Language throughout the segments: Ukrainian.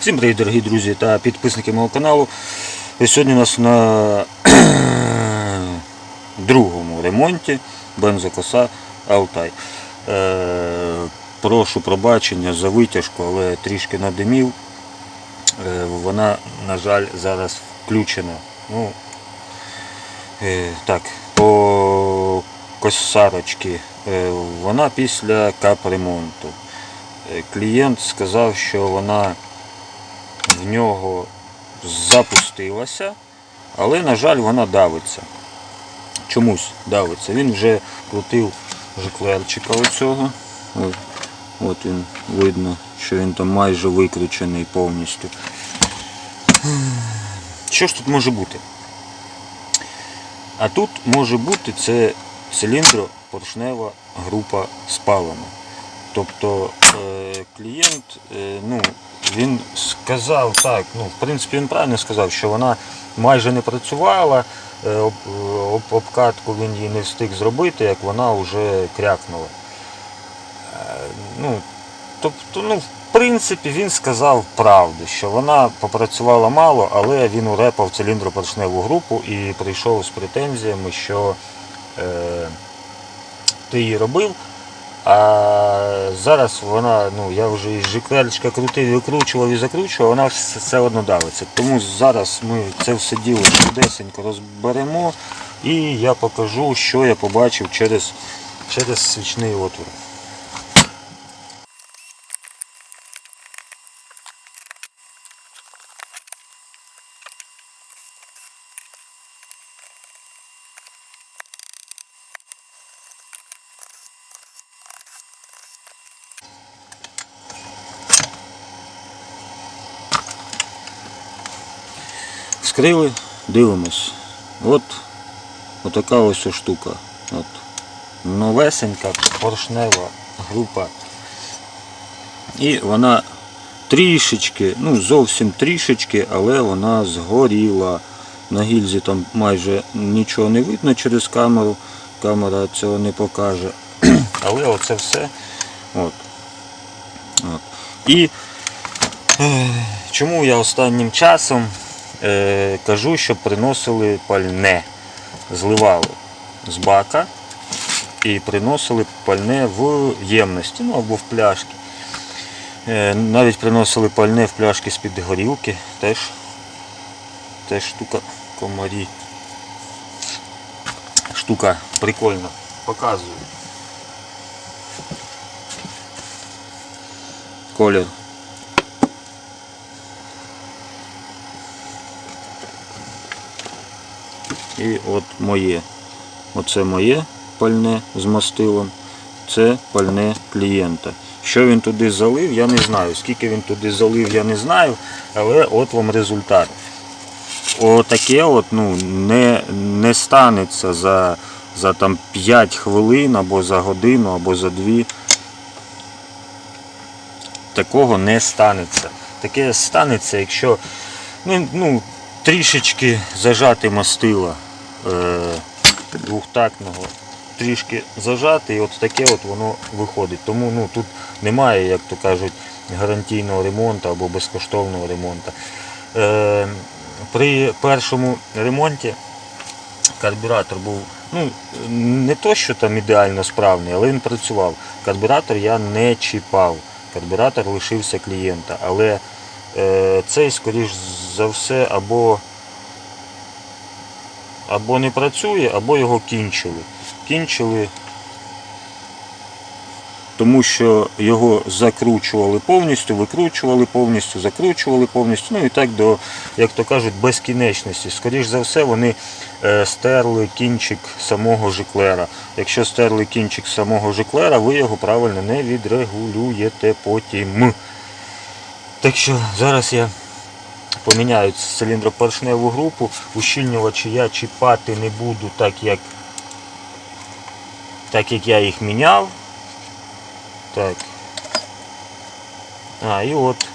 Всім привіт, дорогі друзі та підписники мого каналу. І Сьогодні у нас на другому ремонті бензокоса Алтай. Е, прошу пробачення за витяжку, але трішки надимів. Е, вона, на жаль, зараз включена. Ну, е, так, по косарочці. Е, вона після капремонту. Е, Клієнт сказав, що вона в нього запустилася, але, на жаль, вона давиться. Чомусь давиться. Він вже крутив жиклерчика оцього. От, він видно, що він там майже викручений повністю. Що ж тут може бути? А тут може бути це циліндропоршнева група спалена. Тобто е, клієнт, е, ну, він сказав так, ну, в принципі, він правильно сказав, що вона майже не працювала, е, об, об, обкатку він її не встиг зробити, як вона вже крякнула. Е, ну, тобто, ну, в принципі, він сказав правду, що вона попрацювала мало, але він урепав циліндропоршневу групу і прийшов з претензіями, що е, ти її робив. А зараз вона, ну я вже і жиклерчика крутив, викручував і закручував, вона все одно давиться. Тому зараз ми це все діло чудесенько розберемо і я покажу, що я побачив через, через свічний отвір. Вскрили, дивимось. От отака ось штука. От. Новесенька поршнева група. І вона трішечки, ну зовсім трішечки, але вона згоріла. На гільзі там майже нічого не видно через камеру. Камера цього не покаже. Але оце все. От. От. І е, чому я останнім часом е, кажу, щоб приносили пальне, зливали з бака і приносили пальне в ємності, ну або в пляшки. Е, навіть приносили пальне в пляшки з-під горілки, теж, теж штука комарі. Штука прикольна, показую. Колір І от моє. Оце моє пальне з мастилом. Це пальне клієнта. Що він туди залив, я не знаю. Скільки він туди залив, я не знаю. Але от вам результат. Отаке от, ну, не, не станеться за, за там 5 хвилин або за годину, або за 2. Такого не станеться. Таке станеться, якщо ну, ну, трішечки зажати мастила двохтактного, трішки зажати, і от таке от воно виходить. Тому ну, тут немає, як то кажуть, гарантійного ремонту або безкоштовного ремонту. Е, при першому ремонті карбюратор був ну, не то, що там ідеально справний, але він працював. Карбюратор я не чіпав. Карбюратор лишився клієнта. Але е, цей, скоріш за все, або, або не працює, або його кінчили. Кінчили, тому що його закручували повністю, викручували повністю, закручували повністю. Ну і так до, як то кажуть, безкінечності. Скоріш за все, вони е, стерли кінчик самого жиклера. Якщо стерли кінчик самого жиклера, ви його правильно не відрегулюєте потім. Так що зараз я поміняю циліндропоршневу групу, ущільнювачі я чіпати не буду так, як, так як я їх міняв. Так. А, і от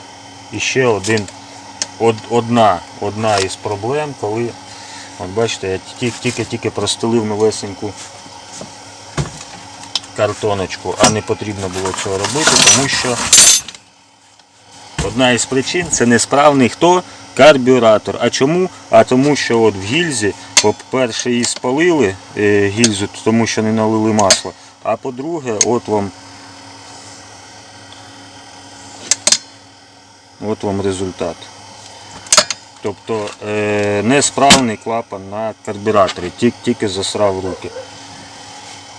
іще один, од, одна, одна із проблем, коли, от бачите, я тільки-тільки простелив новесеньку картоночку, а не потрібно було цього робити, тому що Одна із причин це несправний хто? Карбюратор. А чому? А тому, що от в гільзі, по-перше, її спалили е, гільзу, тому що не налили масло. А по-друге, от вам. От вам результат. Тобто е, несправний клапан на карбюраторі, тільки, засрав руки.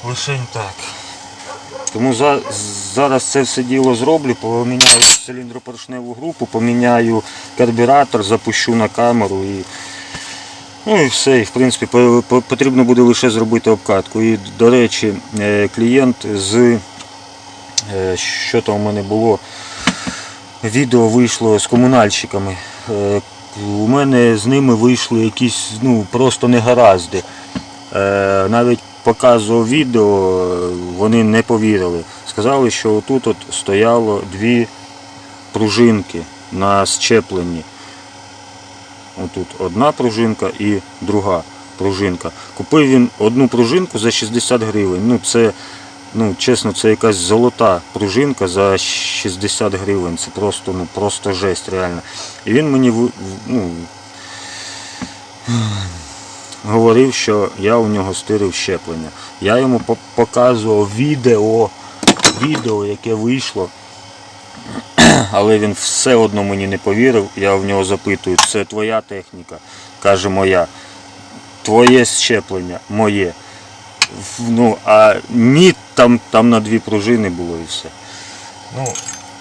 Лишень так. Тому за, зараз це все діло зроблю, поміняю циліндропоршневу групу, поміняю карбюратор, запущу на камеру і, ну і все. І, в принципі, по- по- потрібно буде лише зробити обкатку. І, до речі, е, клієнт з е, що там у мене було, відео вийшло з комунальщиками. Е, У мене з ними вийшли якісь ну, просто негаразди. Навіть показував відео, вони не повірили. Сказали, що отут от стояло дві пружинки на щепленні. Отут одна пружинка і друга пружинка. Купив він одну пружинку за 60 гривень. Ну це, ну чесно, це якась золота пружинка за 60 гривень. Це просто, ну, просто жесть реально. І він мені ну, говорив, що я у нього стирив щеплення. Я йому показував відео, відео, яке вийшло. Але він все одно мені не повірив. Я в нього запитую, це твоя техніка? Каже, моя. Твоє щеплення, моє. Ну, а ні, там, там на дві пружини було і все. Ну,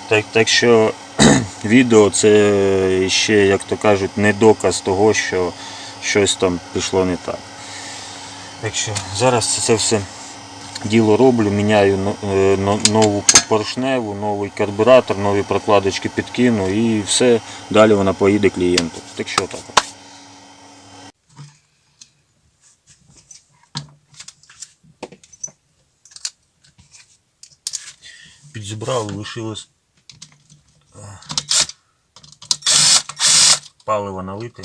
так, так що відео це ще, як то кажуть, не доказ того, що щось там пішло не так. Так що зараз це, все діло роблю, міняю е, но- нову поршневу, новий карбюратор, нові прокладочки підкину і все, далі вона поїде клієнту. Так що так. от. Підзібрали, лишилось е, паливо налити.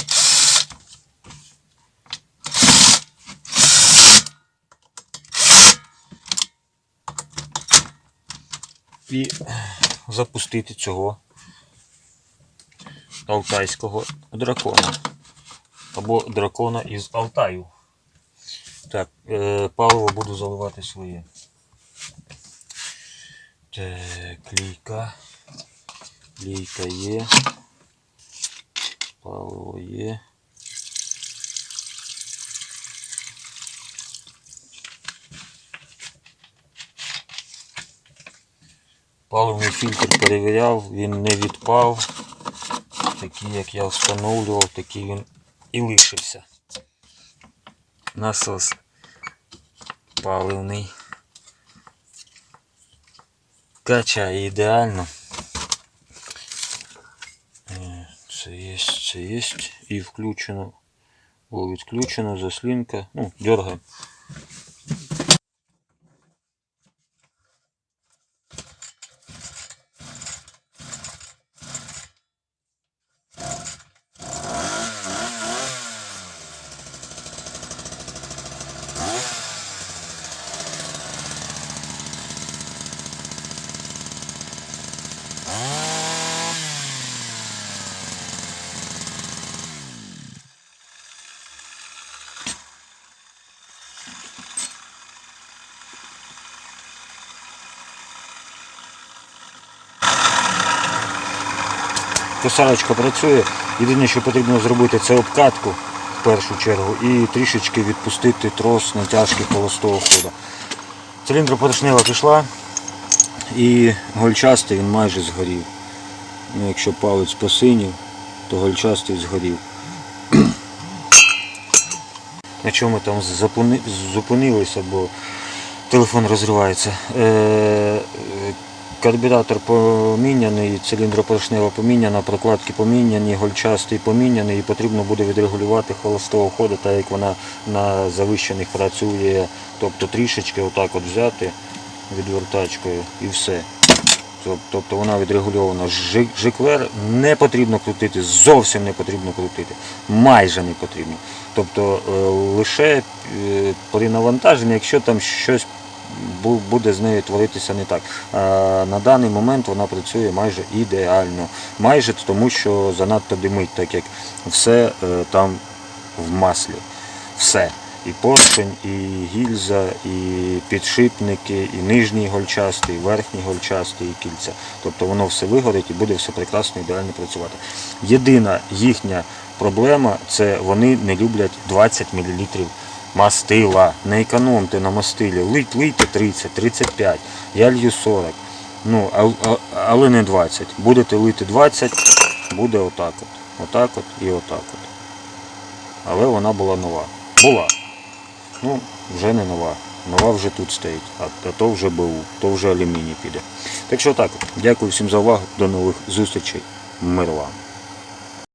І запустити цього алтайського дракона. Або дракона із Алтаю. Так, е, паливо буду заливати своє. Так, лійка. Лійка є. Паливо є. Паливний фільтр перевіряв, він не відпав. Такий, як я встановлював, такий він і лишився. Насос паливний. Качає ідеально. Е, Це є, це є. І включено. О, відключено, заслінка. Ну, дергаємо. Косарочка працює. Єдине, що потрібно зробити, це обкатку в першу чергу і трішечки відпустити трос натяжки холостого ходу. Циліндропоршнева пішла і гольчастий він майже згорів. Ну, якщо палець посинів, то гольчастий згорів. На чому там зупинилися, бо телефон розривається. Е, Карбюратор поміняний, циліндропоршнева поміняна, прокладки поміняні, гольчастий поміняний і потрібно буде відрегулювати холостого ходу, так як вона на завищених працює. Тобто трішечки отак от взяти відвертачкою і все. Тобто вона відрегульована. Жи- Жиклер не потрібно крутити, зовсім не потрібно крутити. Майже не потрібно. Тобто е, лише е, при навантаженні, якщо там щось буде з нею творитися не так. На даний момент вона працює майже ідеально. Майже тому, що занадто димить, так як все е, там в маслі. Все. І поршень, і гільза, і підшипники, і нижній гольчастий, і верхній гольчастий, і кільця. Тобто воно все вигорить і буде все прекрасно, ідеально працювати. Єдина їхня проблема це вони не люблять 20 мл мастила. Не економте на мастилі. Лить, лийте 30, 35, я лью 40. Ну, але не 20. Будете лити 20, буде отак от. Отак от і отак от. Але вона була нова. Була. Ну, вже не нова. Нова вже тут стоїть, а, то вже БУ, то вже алюміній піде. Так що так, дякую всім за увагу. До нових зустрічей. Мир вам.